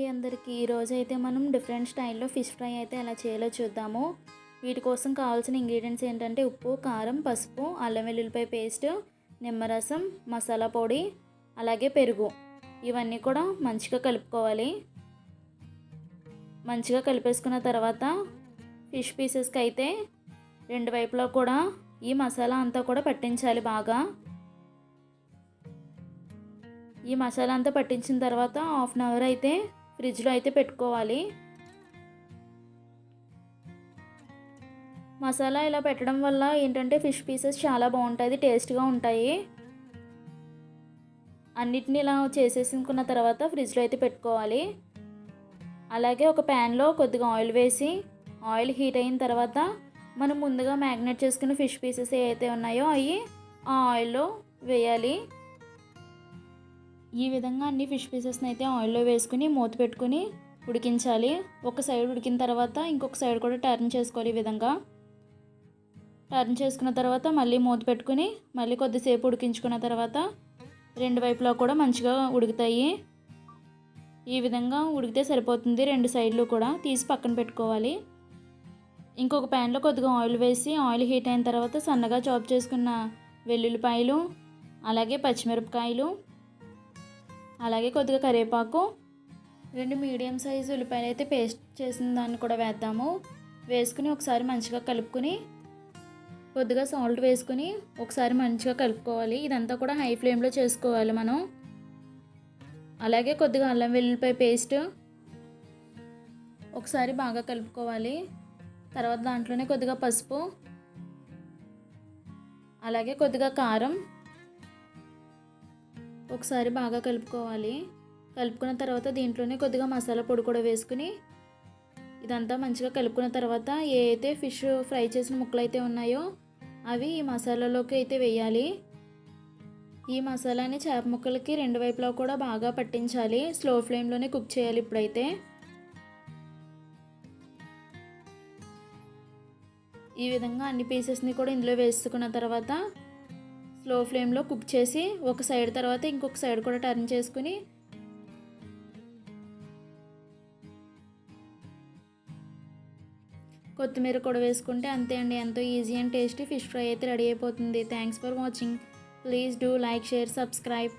అండి అందరికీ. ఈరోజు అయితే మనం డిఫరెంట్ స్టైల్లో ఫిష్ ఫ్రై అయితే ఎలా చేయాలో చూద్దాము. వీటి కోసం కావాల్సిన ఇంగ్రీడియంట్స్ ఏంటంటే ఉప్పు కారం పసుపు అల్లం వెల్లుల్లిపాయ పేస్ట్ నిమ్మరసం మసాలా పొడి అలాగే పెరుగు. ఇవన్నీ కూడా మంచిగా కలుపుకోవాలి. మంచిగా కలిపేసుకున్న తర్వాత ఫిష్ పీసెస్కి అయితే రెండు వైపులా కూడా ఈ మసాలా అంతా కూడా పట్టించాలి బాగా. ఈ మసాలా అంతా పట్టించిన తర్వాత హాఫ్ అన్ అవర్ అయితే ఫ్రిడ్జ్లో అయితే పెట్టుకోవాలి. మసాలా ఇలా పెట్టడం వల్ల ఏంటంటే ఫిష్ పీసెస్ చాలా బాగుంటుంది టేస్ట్గా ఉంటాయి. అన్నిటిని ఇలా చేసేసుకున్న తర్వాత ఫ్రిడ్జ్లో అయితే పెట్టుకోవాలి. అలాగే ఒక ప్యాన్లో కొద్దిగా ఆయిల్ వేసి ఆయిల్ హీట్ అయిన తర్వాత మనం ముందుగా మ్యాగ్నేట్ చేసుకున్న ఫిష్ పీసెస్ ఏవైతే ఉన్నాయో అవి ఆ ఆయిల్లో వేయాలి. ఈ విధంగా అన్ని ఫిష్ పీసెస్ని అయితే ఆయిల్లో వేసుకుని మూత పెట్టుకుని ఉడికించాలి. ఒక సైడ్ ఉడికిన తర్వాత ఇంకొక సైడ్ కూడా టర్న్ చేసుకోవాలి ఈ విధంగా. టర్న్ చేసుకున్న తర్వాత మళ్ళీ మూత పెట్టుకుని మళ్ళీ కొద్దిసేపు ఉడికించుకున్న తర్వాత రెండు వైపులా కూడా మంచిగా ఉడుకుతాయి. ఈ విధంగా ఉడికితే సరిపోతుంది రెండు సైడ్లు కూడా తీసి పక్కన పెట్టుకోవాలి. ఇంకొక ప్యాన్లో కొద్దిగా ఆయిల్ వేసి ఆయిల్ హీట్ అయిన తర్వాత సన్నగా చాప్ చేసుకున్న వెల్లుల్లిపాయలు అలాగే పచ్చిమిరపకాయలు అలాగే కొద్దిగా కరివేపాకు రెండు మీడియం సైజు ఉల్లిపాయలు అయితే పేస్ట్ చేసిన దాన్ని కూడా వేద్దాము. వేసుకుని ఒకసారి మంచిగా కలుపుకొని కొద్దిగా సాల్ట్ వేసుకుని ఒకసారి మంచిగా కలుపుకోవాలి. ఇదంతా కూడా హై ఫ్లేమ్లో చేసుకోవాలి మనం. అలాగే కొద్దిగా అల్లం వెల్లుల్లిపాయ పేస్ట్ ఒకసారి బాగా కలుపుకోవాలి. తర్వాత దాంట్లోనే కొద్దిగా పసుపు అలాగే కొద్దిగా కారం ఒకసారి బాగా కలుపుకోవాలి. కలుపుకున్న తర్వాత దీంట్లోనే కొద్దిగా మసాలా పొడి కూడా వేసుకుని ఇదంతా మంచిగా కలుపుకున్న తర్వాత ఏ అయితే ఫిష్ ఫ్రై చేసిన ముక్కలు అయితే ఉన్నాయో అవి ఈ మసాలాలోకి అయితే వేయాలి. ఈ మసాలాని చేప ముక్కలకి రెండు వైపులా కూడా బాగా పట్టించాలి. స్లో ఫ్లేమ్లోనే కుక్ చేయాలి ఇప్పుడైతే. ఈ విధంగా అన్ని పీసెస్ని కూడా ఇందులో వేసుకున్న తర్వాత స్లో ఫ్లేమ్లో కుక్ చేసి ఒక సైడ్ తర్వాత ఇంకొక సైడ్ కూడా టర్న్ చేసుకుని కొత్తిమీర కూడా వేసుకుంటే అంతే అండి. ఎంతో easy and tasty fish fry అయితే రెడీ అయిపోతుంది. Thanks for watching please do like share subscribe